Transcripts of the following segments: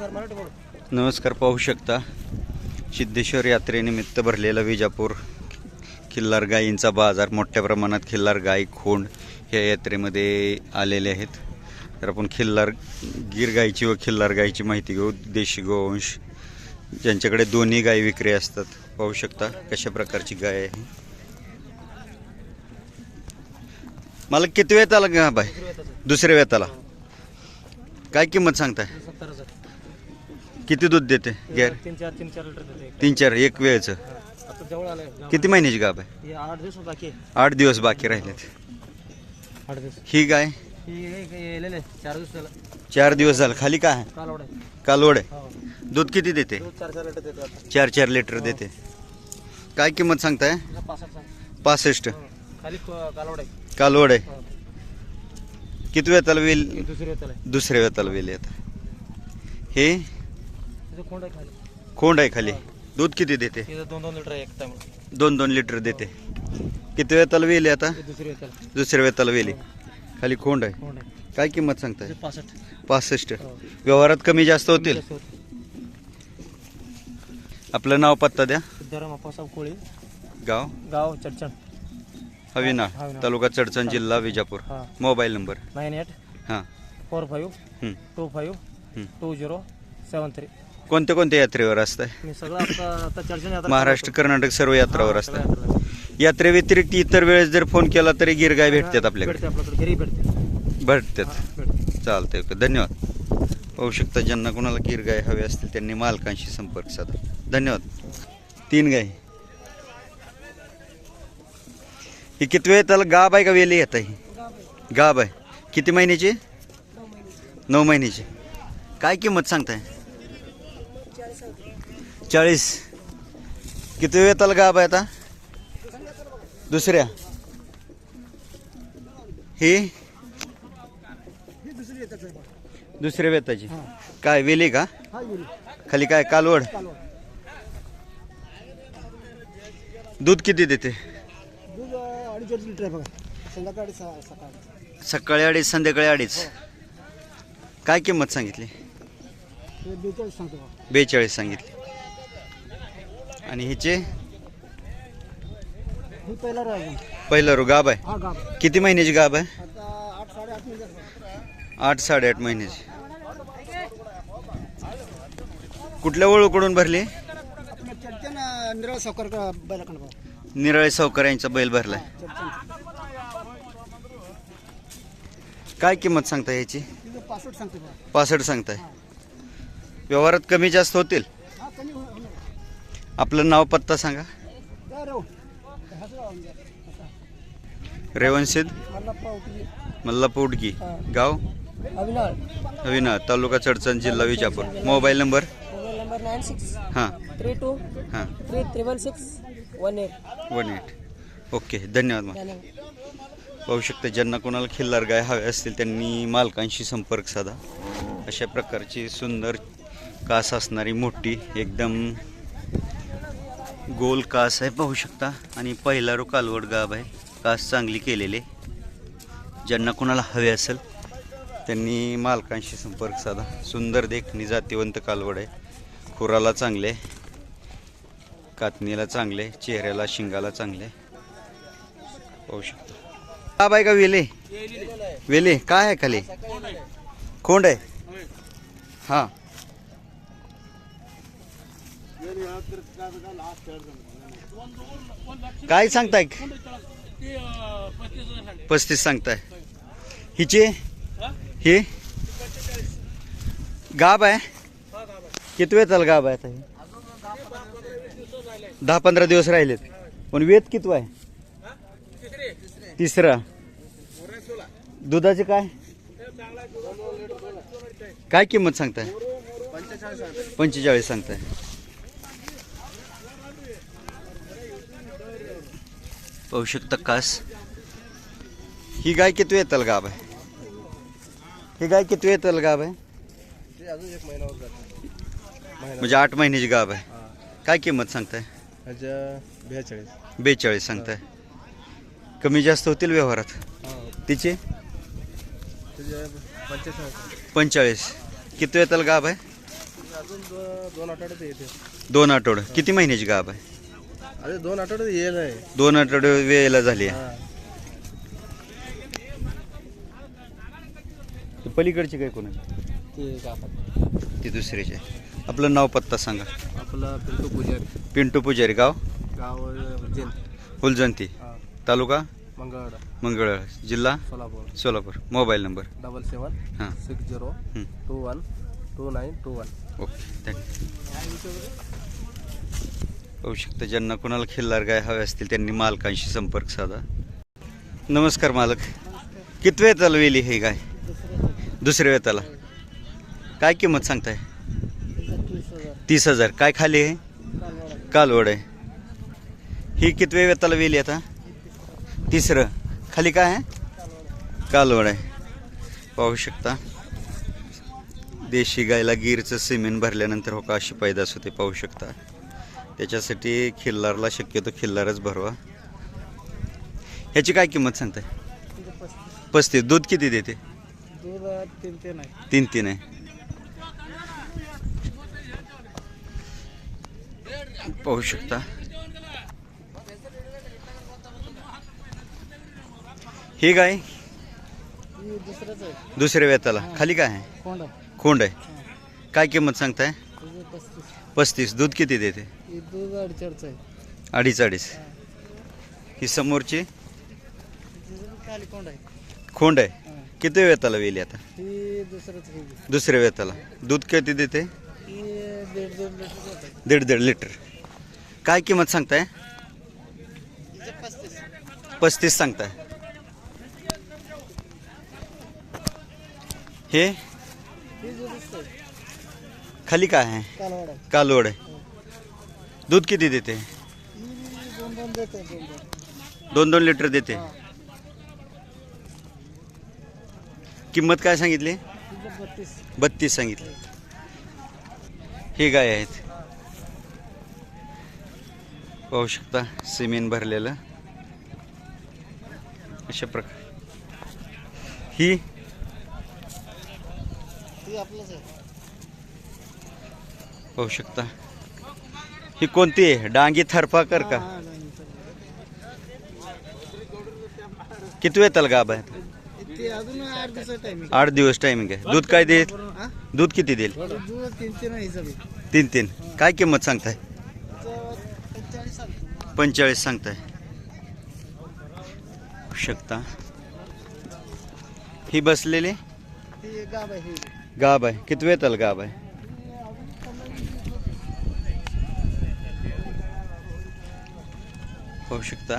नमस्कार पाहू शकता. सिद्धेश्वर यात्रेनिमित्त भरलेला विजापूर खिल्लार गायींचा बाजार मोठ्या प्रमाणात खिल्लार गाय खोंड ह्या यात्रेमध्ये आलेले आहेत. तर आपण खिल्लार गीर गायची व खिल्लार गायची माहिती घेऊ. देशी गोवंश ज्यांच्याकडे दोन्ही गाय विक्री असतात. पाहू शकता कशा प्रकारची गाय आहे मला किती वेळ आला का बाय दुसऱ्या वेताला काय किंमत सांगताय? किती दूध देते? गॅर? तीन चार तीन चार लिटर देते तीन चार एक वेळचं. आता जवळ आलंय किती महिन्याची गाब आहे? हे आठ दिवस बाकी आहे. आठ दिवस बाकी राहिलेत. आठ दिवस. ही गाय? ही येलेले चार दिवस झालं. चार दिवस झालं. खाली काय आहे? काल आहे. कालवड आहे. हो. दूध किती देते? दूध चार चार लिटर देतो आता. चार चार लिटर देते. काय किंमत सांगताय? तिला पासष्ट सांग. पासष्ट. हो. खाली कालवड आहे. कालवड आहे. हो. किती वेताला वेल ही दुसरी होतं आहे दुसऱ्या वेताला वेल येत हे तिचं कोंड आहे खाली. खोंड आहे खाली. दूध किती देते? दोन दोन लिटर आहे एक टाइम दोन दोन लिटर देते. किती वेताला वेल आता? दुसरी दुसऱ्या वेताला. वेली. खाली खोंड आहे. कोंड आहे. काय किंमत सांगताय? पासष्ट. पासष्ट. हो. व्यवहारात कमी जास्त होतील? जास्त होतं. आपलं नाव पत्ता द्या. सिद्धाराम अप्पासाहेब कोळी. गाव? गाव चडचण. हविनाळ हविनाळ. तालुका चडचण जिल्हा विजापूर. हां. Mobile number? नाईन एट हां. फोर फाईव्ह हं, टू फाईव्ह हं. Two zero seven three. कोणत्या कोणत्या यात्रेवर असताय? मी सगळं आता आता चर्चेने आता महाराष्ट्र कर्नाटक सर्व यात्रावर हा, असताय यात्रेला. यात्रेव्यतिरिक्त इतर वेळेस जर फोन केला तरी गिरगाय भेटतात आपल्याकडे. भेटते आपल्याकडे घरी भेटते. भेटतात. हा, भेटते. चालतंय ओके धन्यवाद. पाहू शकता ज्यांना कोणाला गिरगाय हवे असतील त्यांनी मालकांशी संपर्क साधा. धन्यवाद. तीन गाय ही किती वेळ त्याला गाब आहे का वेली येत आहे गाब आहे. किती महिन्याची? नऊ महिन्याची. काय किंमत सांगताय? चाळीस. किती वेळ गाब आहे आता? दुसऱ्या. ही? दुसऱ्या वेताची. काय वेली का? खाली काय कालवड? दूध किती देते? सकाळी अडीच संध्याकाळी अडीच. काय किंमत सांगितली? बेचाळीस सांगितली. आणि हिचे? पहिला रो गाब आहे. किती महिन्याची गाब आहे? आठ साडेआठ महिन्याची कुठल्या ओळूकडून भरली? निराळ सावकर यांचा बैल भरलाय. काय किंमत सांगता याची? पासष्ट सांगताय. व्यवहारात कमी जास्त होतील? आपलं नाव पत्ता सांगा. रेवणसिद्ध मला पावटी मल्लापूर उडकी. गाव? अविनाळ. तालुका चडचण जिल्हा Vijapur. Mobile number? Nine six हां. थ्री टू हां. Three six one eight. One eight. Okay धन्यवाद मग पाहू शकता ज्यांना कोणाला खिल्लार गाय हवे असतील त्यांनी मालकांशी संपर्क साधा. अशा प्रकारची सुंदर कास असणारी मोठी एकदम गोल कास आहे पाहू शकता. आणि पहिला रो कालवड गाब आहे. कास चांगली केलेली ज्यांना कोणाला हवे असेल त्यांनी मालकांशी संपर्क साधा. सुंदर देखणी जातिवंत कालवड आहे. खुराला चांगले कातणीला चांगले चेहऱ्याला शिंगाला चांगले पाहू शकता. का आहे का वेले? वेले. काय आहे खाली? खोंड आहे. हां. काय सांगताय? पस्तीस सांगताय. हिचे? हे? गाब आहे? किती वेळ चाल गाब आहे आता दहा पंधरा दिवस राहिलेत. पण वेत किती आहे? तिसरा. दुधाचे काय? काय किंमत सांगताय? पंचेचाळीस सांगताय. पाहू शकता कास. ही गाय किती येताल गाब आहे? ही गाय किती येताल गाब आहे? म्हणजे आठ महिन्याची गाब आहे. काय किंमत सांगताय? बेचाळीस. बेचाळीस सांगताय. कमी जास्त होतील व्यवहारात? तिचे? पंचेचाळीस. किती येताल गाब आहे? दोन आठवडे. किती महिन्याची गाब आहे? अरे दोन आठवड्यात येईल आहे. दोन आठवडे वेळेला झाली आहे. ती पलीकडची काय कोण आहे ते ती दुसरीची. आपलं नाव पत्ता सांगा. आपला पिंटू पुजारी. पिंटू पुजारी गाव? गाव उज्जैन. फुलजंती हा. तालुका? मंगळवाडा मंगळ जिल्हा? Solapur. Solapur. Mobile number? Double seven हां. सिक्स झिरो हं. Two one two nine two one. Okay. Thank you. पाहू शकता ज्यांना कोणाला खिल्लार गाय हवे असतील त्यांनी मालकांशी संपर्क साधा. नमस्कार मालक. किती वेळ वेली हे गाय? दुसऱ्या वेताला काय किंमत सांगताय? तीस हजार. काय खाली आहे? कालवड आहे. ही कितव्या वेताला वेली आता? तिसरं. खाली काय आहे? कालवड आहे. पाहू शकता. देशी गायला गिरचं सिमेंट भरल्यानंतर हो का अशी पैदास होते पाहू शकता. त्याच्यासाठी खिल्लारला शक्यतो खिल्लारच भरवा. ह्याची काय किंमत सांगताय? पस्तीस. दूध किती देते? तीन तीन आहे. पाहू शकता. ही गाय दुसऱ्या वेताला खाली काय आहे? खोंड. आहे. काय किंमत सांगताय? पस्तीस. दूध किती देते? ही दूध अडचणचं आहे अडीच अडीच. ही. समोरची? तिचं खाली कोंड आहे. खोंड आहे. हां. किती वेताला वेली आता? ही दुसरंच दुसऱ्या वेताला. दूध किती देते? ही दीड दोन लिटर होत आहे दीड दीड लिटर. काय किंमत सांगताय? हिचं पस्तीस. पस्तीस सांगताय. हे? ही खाली काय आहे? कालवाड आहे. कालवड आहे. दूध किती देते? दोन दोन देते दोन दोन दोन दोन लिटर देते. हां किंमत काय सांगितली? तिचं बत्तीस बत्तीस सांगितली. हे गाय आहेत. पाहू शकता सिमेंट भरलेलं. अशा प्रकार. ही? ती आपलंच आहे. पाहू शकता. ही कोणती आहे? डांगी थरपाकर का. किती वेताल गाब आहे? आठ दिवस टायमिंग आहे. दूध काय देईल? दूध किती देईल? तीन तीन काय किंमत सांगताय? पंचेचाळीस सांगतो. पंचेचाळीस सांगताय. शकता. ही बसलेली? गाब आहे किती वेताल गाब आहे? पाहू शकता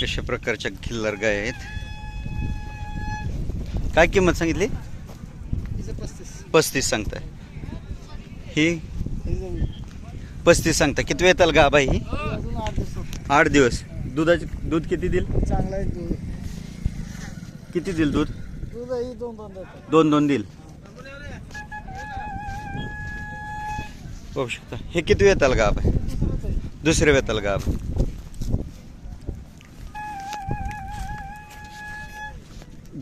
कशा प्रकारच्या खिल्लार गाय आहेत. काय किंमत सांगितली? पस्तीस. सांगताय. ही? पस्तीस सांगता किती वेताल गाब आहे ही? आठ दिवस. दुधाचे दूध किती देईल? चांगला आहे दूध. किती देईल दूध? दोन दोन देईल. पाहू शकता. हे किती आहे दुसरंच आहे दुसरे वेताल गाब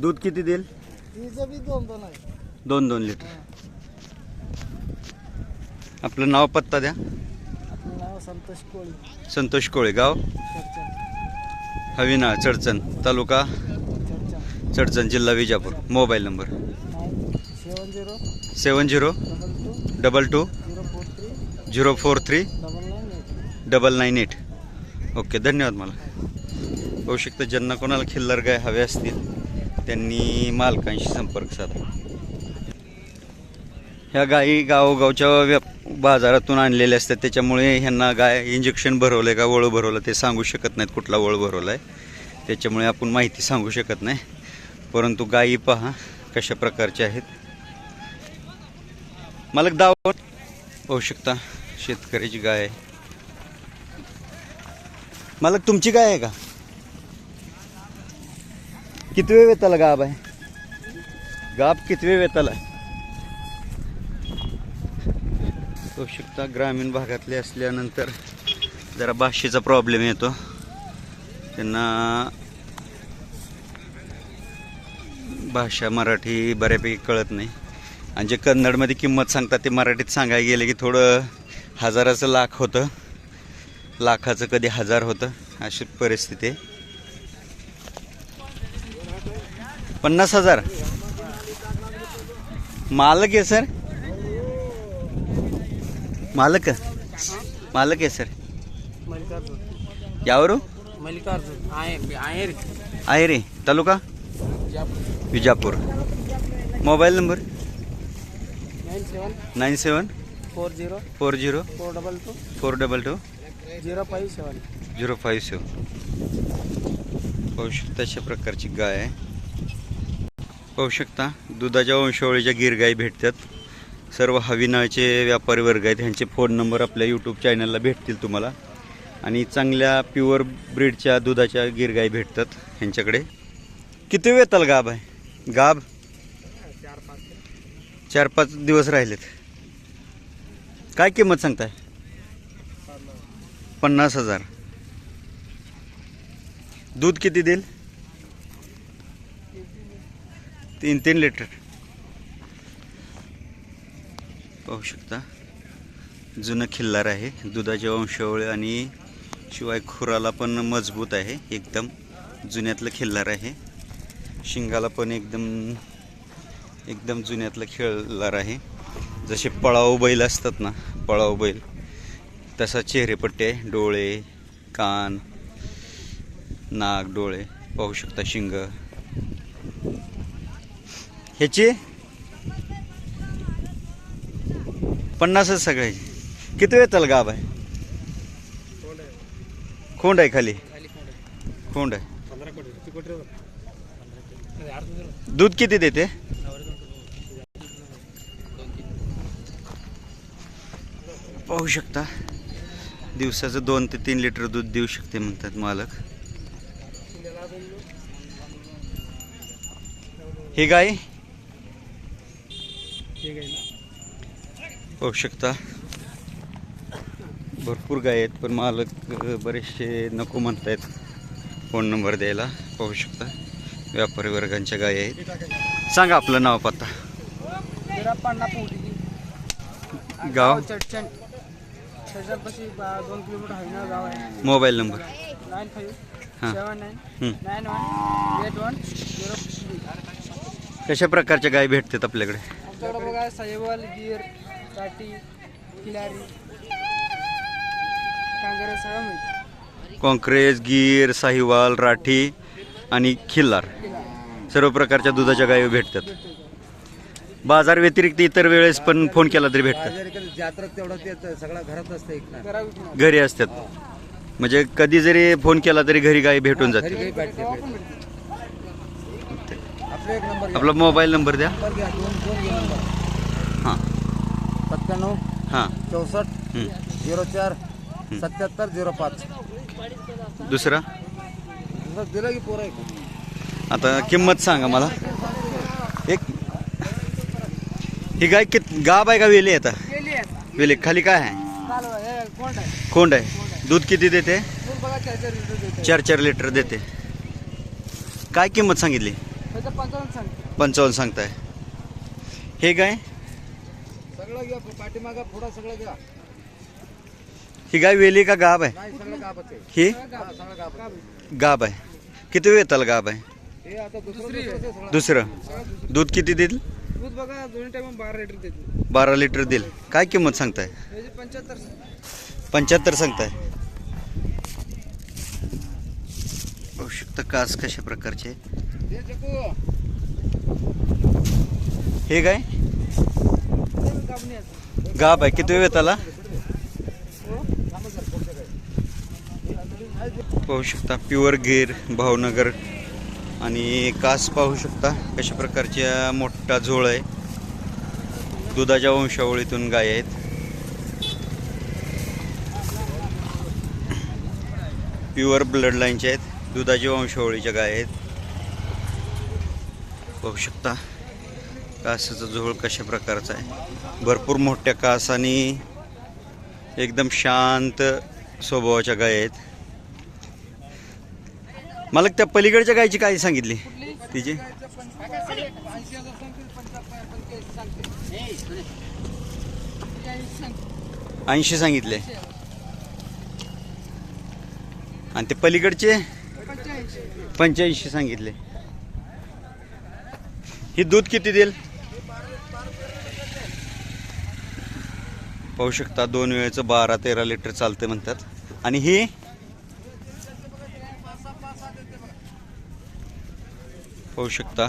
दूध किती देईल? दोन दोन लिटर. आपलं नाव पत्ता द्या. संतोष कोळी. संतोष कोळे गाव. हविना चडचण तालुका. चडचण. जिल्हा Vijapur. Mobile number. Seven zero seven zero double two zero four three double nine eight okay धन्यवाद मला. होऊ शकतं ज्यांना कोणाला खिल्लर गाय हवे असतील त्यांनी मालकांशी संपर्क साधा. ह्या गायी गावोगावच्या व्याप बाजारातून आणलेल्या असतात त्याच्यामुळे ह्यांना गाय इंजेक्शन भरवलं आहे का वळू भरवलं ते सांगू शकत नाहीत कुठला वळ भरवला आहे त्याच्यामुळे आपण माहिती सांगू शकत नाही. परंतु गायी पहा कशा प्रकारच्या आहेत. मालक दाव होऊ शकता शेतकऱ्याची गाय आहे. मालक तुमची गाय आहे का? कितवे वेताला गाब आहे? गाब कितवे वेताला आवश्यकता ग्रामीण भागातले असल्यानंतर जरा भाषेचा प्रॉब्लेम येतो. त्यांना भाषा मराठी बऱ्यापैकी कळत नाही. आणि जे कन्नडमध्ये किंमत सांगतात ते मराठीत सांगायला गेले की थोडं हजाराचं लाख होतं. लाखाचं कधी हजार होतं अशी परिस्थिती आहे. पन्नास हजार? मालक आहे सर. मालक? मालक आहे सर. यावर आहे आहे रे. आहे रे. Taluka? Vijapur. Mobile number? Nine seven nine seven four zero four zero four double two four double two zero five seven. Zero five seven. पाहू शकता अशा प्रकारची गाय आहे. पाहू शकता दुधाच्या वंशावळीच्या गिर गाई भेटतात. सर्व हविनाचे व्यापारी वर्ग आहेत. ह्यांचे फोन नंबर आपल्या यूट्यूब चॅनलला भेटतील तुम्हाला. आणि चांगल्या प्युअर ब्रीडच्या दुधाच्या गिर गाई भेटतात ह्यांच्याकडे. किती वेताल गाब आहे? गाब चार पाच. चार पाच दिवस राहिलेत. काय किंमत सांगताय? पन्नास हजार. दूध किती देईल? तीन तीन लिटर. पाहू शकता. जुनं खिल्लार आहे. दुधाचे वंशावळ आणि शिवाय खुराला पण मजबूत आहे. एकदम जुन्यातलं खिल्लार आहे. शिंगाला पण एकदम एकदम जुन्यातलं खिल्लार आहे. जसे पळाव बैल असतात ना पळाव बैल. तसा चेहरेपट्टे डोळे कान नाक डोळे पाहू शकता शिंग. ह्याची पन्नासच सगळ्याची किती वेळ गाब आहे आहे खोंड आहे खाली. खोंड आहे. दूध किती देते? पाहू शकता. दिवसाचं दोन ते तीन लिटर दूध देऊ शकते म्हणतात मालक. ही गाय? पाहू शकता. भरपूर गाय आहेत पण मालक बरेचसे नको म्हणतायत. फोन नंबर द्यायला पाहू शकता. व्यापारी वर्गांच्या गाय आहेत. सांगा आपलं नाव पत्ता. गाव? दोन किलोमीटर गाव आहे. Mobile number. Nine five seven nine. Nine one eight one zero three. कशा प्रकारच्या गाय भेटतात आपल्याकडे? आमच्याकडे बघा साहेबवाल गिर काटी किलारी कांगरे सगळं मिळतं. कॉन्क्रेज गीर साहिवाल राठी आणि खिल्लार. सर्व प्रकारच्या दुधाच्या गायी भेटतात. बाजार व्यतिरिक्त इतर वेळेस पण फोन केला तरी भेटतात. जात्रा तेवढं ते सगळं घरात असतं एक ना. घराविक नाही. घरी असतात. म्हणजे कधी जरी फोन केला तरी घरी गाय भेटून घरी जाते भेटते. आपला एक नंबर घ्या. आपला मोबाईल नंबर द्या. नंबर घ्या दोन दोन घे नंबर. हां. सत्त्याण्णव हां. चौसष्ट हं. झिरो चार सत्याहत्तर झिरो पाच. दुसरा? दिलं की पोरं आहे आता किंमत सांगा मला. एक ही गाय कित गाब आहे का वेली आहे आता? गेली आहे. वेली खाली काय आहे? चालू आहे. हे कोंड आहे. खोंड आहे. दूध किती देते? दूध बघा चार चार लिटर देते. चार चार लिटर देते. काय किंमत सांगितली? त्याचं पंचावन्न सांगते. पंचावन्न सांगताय. हे गाय सगळं घ्या पाठीमागा पुढं सगळं घ्या. ही गाय वेली का गाब आहे? नाही सगळं गाबच आहे. ही? हा, सगळं गाब गाब आहे. किती वेताल गाब आहे? हे आता दुसरं दुसरी आहे. दुसरं. सगळं दुसरं. दूध किती देईल दूध बघा दोन्ही टाइम बारा लिटर देते बारा लिटर देईल. काय किंमत सांगताय? त्याचे पंच्याहत्तर पंच्याहत्तर सांगताय. बघू शकता कास कशा प्रकारचे? आहे. हे. हे कापणी आहे. गाब आहे. किती वेताला पाहू शकता प्युअर गिर भावनगर. आणि कास पाहू शकता कशा प्रकारच्या मोठा झोळ आहे. दुधाच्या वंशावळीतून गाय आहेत. प्युअर ब्लड लाईनच्या आहेत. दुधाच्या वंशावळीच्या गाय आहेत. पाहू शकता कासाचा झोळ कशा प्रकारचा आहे. भरपूर मोठ्या कास आणि एकदम शांत स्वभावाच्या गाय आहेत. मला त्या पलीकडच्या गायची काय सांगितली? तिची? ऐंशी सांगितले. आणि ते पलीकडचे? पंच्याऐंशी सांगितले. ही दूध किती देईल? पाहू शकता दोन वेळेचं बारा तेरा लिटर चालते म्हणतात. आणि ही? पाहू शकता.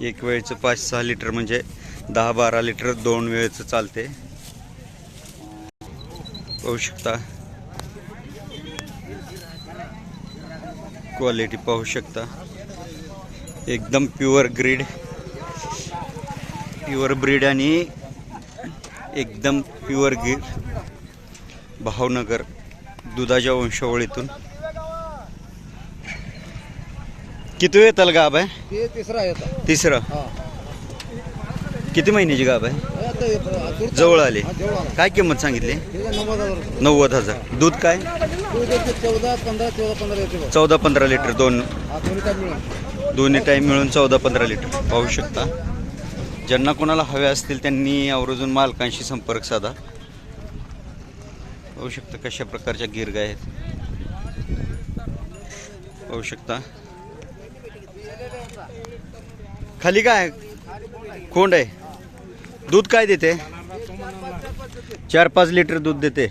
एक वेळेचं पाच सहा लिटर म्हणजे दहा बारा लिटर दोन वेळेचं चालते. पाहू शकता. क्वालिटी पाहू शकता. एकदम प्युअर ग्रीड प्युअर ब्रीड आणि एकदम प्युअर गिर भावनगर दुधाच्या वंशावळीतून. किती वेळ येताल गाब आहे? ते तिसरा आहे आता तिसरं? हा. किती महिन्याची गाब आहे? हे आता हे जवळ आले. हा, जवळ आला. काय किंमत सांगितली? त्याचा नव्वद हजार रुपये. नव्वद हजार. दूध काय? चौदा पंधरा चौदा पंधरा येते बघ चौदा पंधरा लिटर. दोन. हा दोन्ही मिळून. दोन्ही टाईम मिळून चौदा पंधरा लिटर. पाहू शकता. ज्यांना कोणाला हवे असतील त्यांनी आवर्जून मालकांशी संपर्क साधा. पाहू शकता कशा प्रकारच्या गिरगाय आहेत. पाहू शकता. खाली काय? कोंड आहे. दूध काय देते? चार पाच लिटर दूध देते.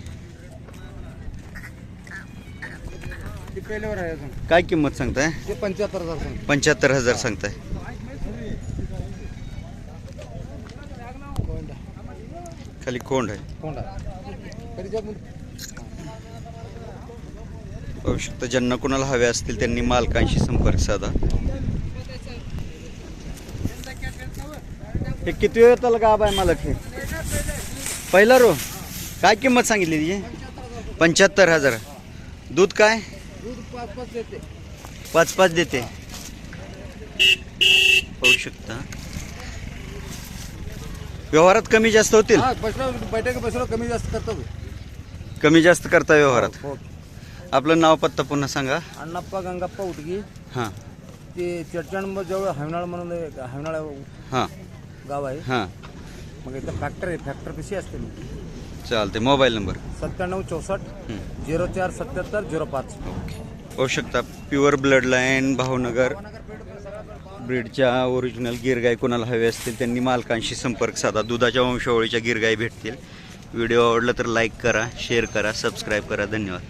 काय किंमत सांगताय? पंच्याहत्तर हजार पंच्याहत्तर हजार सांगताय. खाली कोंड आहे. कोंडा पाहू शकता ज्यांना कोणाला हवे असतील त्यांनी मालकांशी संपर्क साधा. हे किती वेळ येताल गाब आहे मालक हे? पहिला रो. काय किंमत सांगितली तिची? पंच्याहत्तर हजार. दूध काय? दूध पाच पाच येते पाच पाच देते. पाहू शकता. व्यवहारात कमी जास्त होतील? हा बसला बैठक बसलो कमी जास्त करतो कमी जास्त करता व्यवहारात. हो आपलं नाव पत्ता पुन्हा सांगा. अण्णाप्पा गंगाप्पा उटगी. हां. ते चर्चानंबर जवळ हवनाळ म्हणून हवनाळ हां. गाव आहे. हां. मग इथं फॅक्टर आहे. फॅक्टर कशी असते चालते मोबाईल नंबर सत्त्याण्णव चौसष्ट झिरो चार सत्याहत्तर झिरो पाच. ओके होऊ शकता. Pure blood line Bhavnagar. ब्रीडच्या ओरिजिनल गिरगाय कोणाला हवे असतील त्यांनी मालकांशी संपर्क साधा. दुधाच्या वंशावळीच्या गिरगाई भेटतील. व्हिडिओ आवडला तर लाईक करा शेअर करा सबस्क्राईब करा. धन्यवाद.